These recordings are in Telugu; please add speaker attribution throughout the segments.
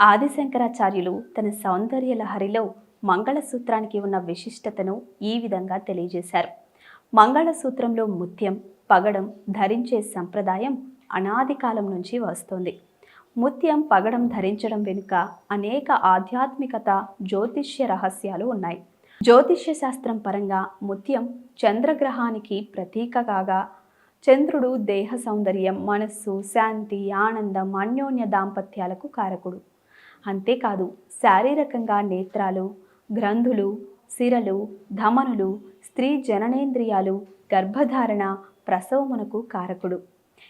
Speaker 1: ఆదిశంకరాచార్యులు తన సౌందర్య లహరిలో మంగళసూత్రానికి ఉన్న విశిష్టతను ఈ విధంగా తెలియజేశారు. మంగళసూత్రంలో ముత్యం పగడం ధరించే సంప్రదాయం అనాది కాలం నుంచి వస్తోంది. ముత్యం పగడం ధరించడం వెనుక అనేక ఆధ్యాత్మికత జ్యోతిష్య రహస్యాలు ఉన్నాయి. జ్యోతిష్య శాస్త్రం పరంగా ముత్యం చంద్రగ్రహానికి ప్రతీక కాగా చంద్రుడు దేహ సౌందర్యం మనస్సు శాంతి ఆనందం అన్యోన్య దాంపత్యాలకు కారకుడు. అంతేకాదు శారీరకంగా నేత్రాలు గ్రంథులు సిరలు ధమనులు స్త్రీ జననేంద్రియాలు గర్భధారణ ప్రసవమునకు కారకుడు.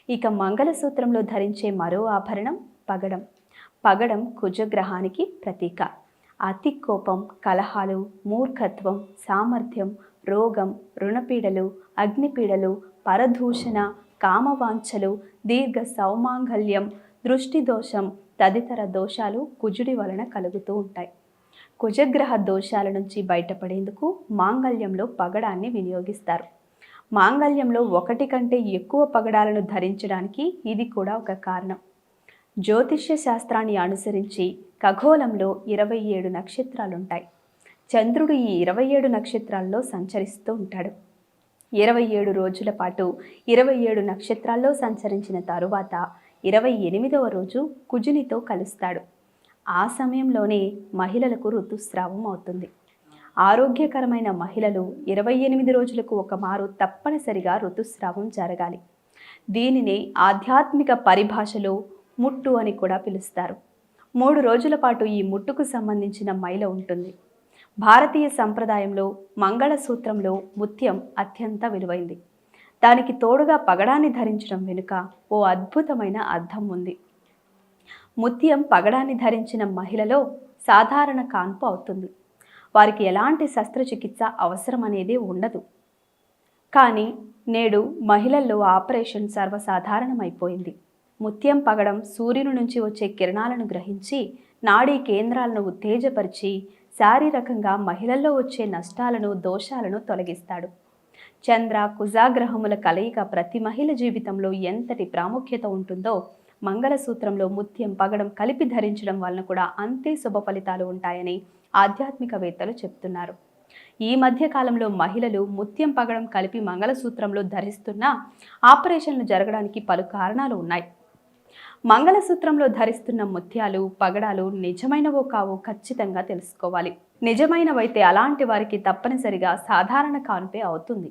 Speaker 1: ఇక మంగళసూత్రంలో ధరించే మరో ఆభరణం పగడం. పగడం కుజగ్రహానికి ప్రతీక. అతి కోపం కలహాలు మూర్ఖత్వం సామర్థ్యం రోగం రుణపీడలు అగ్నిపీడలు పరదూషణ కామవాంఛలు దీర్ఘ సౌమాంగల్యం దృష్టి దోషం తదితర దోషాలు కుజుడి వలన కలుగుతూ ఉంటాయి. కుజగ్రహ దోషాల నుంచి బయటపడేందుకు మాంగళ్యంలో పగడాన్ని వినియోగిస్తారు. మాంగళ్యంలో ఒకటి కంటే ఎక్కువ పగడాలను ధరించడానికి ఇది కూడా ఒక కారణం. జ్యోతిష్య శాస్త్రాన్ని అనుసరించి ఖగోళంలో ఇరవై ఏడు నక్షత్రాలుంటాయి. చంద్రుడు ఈ ఇరవై ఏడు నక్షత్రాల్లో సంచరిస్తూ ఉంటాడు. ఇరవై ఏడు రోజుల పాటు ఇరవై ఏడు నక్షత్రాల్లో సంచరించిన తరువాత ఇరవై ఎనిమిదవ రోజు కుజునితో కలుస్తాడు. ఆ సమయంలోనే మహిళలకు ఋతుస్రావం అవుతుంది. ఆరోగ్యకరమైన మహిళలు ఇరవై ఎనిమిది రోజులకు ఒక మారు తప్పనిసరిగా ఋతుస్రావం జరగాలి. దీనిని ఆధ్యాత్మిక పరిభాషలో ముట్టు అని కూడా పిలుస్తారు. మూడు రోజుల పాటు ఈ ముట్టుకు సంబంధించిన మైల ఉంటుంది. భారతీయ సంప్రదాయంలో మంగళసూత్రంలో ముత్యం అత్యంత విలువైంది. దానికి తోడుగా పగడాన్ని ధరించడం వెనుక ఓ అద్భుతమైన అర్థం ఉంది. ముత్యం పగడాన్ని ధరించిన మహిళలో సాధారణ కాన్పు అవుతుంది. వారికి ఎలాంటి శస్త్రచికిత్స అవసరం అనేది ఉండదు. కానీ నేడు మహిళల్లో ఆపరేషన్ సర్వసాధారణమైపోయింది. ముత్యం పగడం సూర్యుని నుంచి వచ్చే కిరణాలను గ్రహించి నాడీ కేంద్రాలను ఉత్తేజపరిచి శారీరకంగా మహిళల్లో వచ్చే నష్టాలను దోషాలను తొలగిస్తాడు. చంద్ర కుజాగ్రహముల కలయిక ప్రతి మహిళ జీవితంలో ఎంతటి ప్రాముఖ్యత ఉంటుందో మంగళసూత్రంలో ముత్యం పగడం కలిపి ధరించడం వలన కూడా అంతే శుభ ఫలితాలు ఉంటాయని ఆధ్యాత్మికవేత్తలు చెప్తున్నారు. ఈ మధ్య కాలంలో మహిళలు ముత్యం పగడం కలిపి మంగళసూత్రంలో ధరిస్తున్న ఆపరేషన్లు జరగడానికి పలు కారణాలు ఉన్నాయి. మంగళసూత్రంలో ధరిస్తున్న ముత్యాలు పగడాలు నిజమైనవో కావో ఖచ్చితంగా తెలుసుకోవాలి. నిజమైనవైతే అలాంటి వారికి తప్పనిసరిగా సాధారణ కాన్పే అవుతుంది.